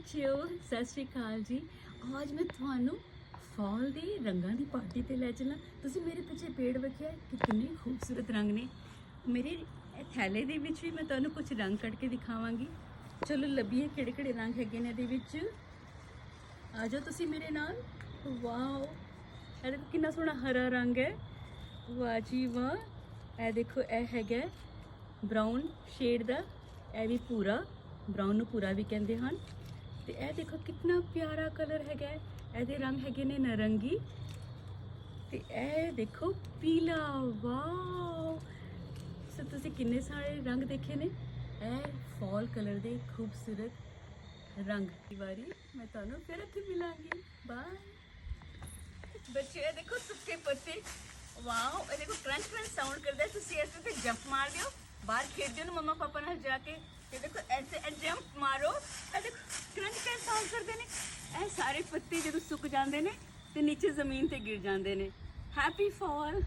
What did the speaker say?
ਬੱਚਿਓ ਸਤਿ ਸ਼੍ਰੀ ਅਕਾਲ ਜੀ। ਅੱਜ ਮੈਂ ਤੁਹਾਨੂੰ ਫਾਲ ਦੇ ਰੰਗਾਂ ਦੀ ਪਾਰਟੀ ਤੇ ਲੈ ਚੱਲਾਂ। ਤੁਸੀਂ ਮੇਰੇ ਪਿੱਛੇ ਪੇੜ ਵੇਖਿਆ ਕਿ ਕਿੰਨੇ ਖੂਬਸੂਰਤ ਰੰਗ ਨੇ। ਮੇਰੇ ਥੈਲੇ ਦੇ ਵਿੱਚ ਵੀ ਮੈਂ ਤੁਹਾਨੂੰ ਕੁਝ ਰੰਗ ਕੱਢ ਕੇ ਦਿਖਾਵਾਂਗੀ। ਚਲੋ ਲੱਭੀਏ ਕਿਹੜੇ ਕਿਹੜੇ ਰੰਗ ਹੈਗੇ ਨੇ ਇਹਦੇ ਵਿੱਚ। ਆ ਜਾਓ ਤੁਸੀਂ ਮੇਰੇ ਨਾਲ। ਵਾਓ। ਇਹ ਦੇਖੋ ਕਿੰਨਾ ਸੋਹਣਾ ਹਰਾ ਰੰਗ ਹੈ। ਵਾਹ ਜੀ ਵਾਹ। ਇਹ ਦੇਖੋ, ਇਹ ਹੈਗਾ ਬ੍ਰਾਊਨ ਸ਼ੇਡ ਦਾ। ਇਹ ਵੀ ਪੂਰਾ। ਬ੍ਰਾਊਨ ਨੂੰ ਪੂਰਾ ਵੀ ਕਹਿੰਦੇ ਹਨ। ਤੇ ਇਹ ਦੇਖੋ ਕਿੰਨਾ ਪਿਆਰਾ ਕਲਰ ਹੈਗਾ ਇਹਦੇ ਰੰਗ ਹੈਗੇ ਨੇ ਨਾਰੰਗੀ। ਤੇ ਇਹ ਦੇਖੋ ਪੀਲਾ। ਵਾਓ। ਸੋ ਤੁਸੀਂ ਕਿੰਨੇ ਸਾਰੇ ਰੰਗ ਦੇਖੇ ਨੇ। ਇਹ ਫਾਲ ਕਲਰ ਦੇ ਖੂਬਸੂਰਤ ਰੰਗ ਦੀ ਵਾਰੀ। ਮੈਂ ਤੁਹਾਨੂੰ ਫਿਰ ਇੱਥੇ ਮਿਲਾਂਗੀ। ਬਾਏ ਬੱਚੇ, ਇਹ ਦੇਖੋ ਸੁੱਕੇ ਪੱਤੇ। ਵਾਓ ਇਹ ਦੇਖੋ ਕਰੰਚ ਕਰੰਚ ਸਾਊਂਡ ਕਰਦਾ ਤੁਸੀਂ ਇਸ ਤੇ ਜੰਪ ਮਾਰ ਦਿਓ। ਬਾਹਰ ਖੇਡਦੇ ਹੋ ਮਮਾ ਪਾਪਾ ਨਾਲ ਜਾ ਕੇ। ਇਹ ਦੇਖੋ ਐਸੇ ਇਹ ਜੰਪ ਮਾਰੋ ਇਹ ਦੇਖੋ ਕਰੰਚ ਕਰੰਚ ਸਾਊਂਡ ਕਰਦੇ ਨੇ? ਇਹ ਸਾਰੇ ਪੱਤੇ ਜਦੋਂ ਸੁੱਕ ਜਾਂਦੇ ਨੇ ਤੇ ਨੀਚੇ ਜ਼ਮੀਨ ਤੇ ਗਿਰ ਜਾਂਦੇ ਨੇ। Happy fall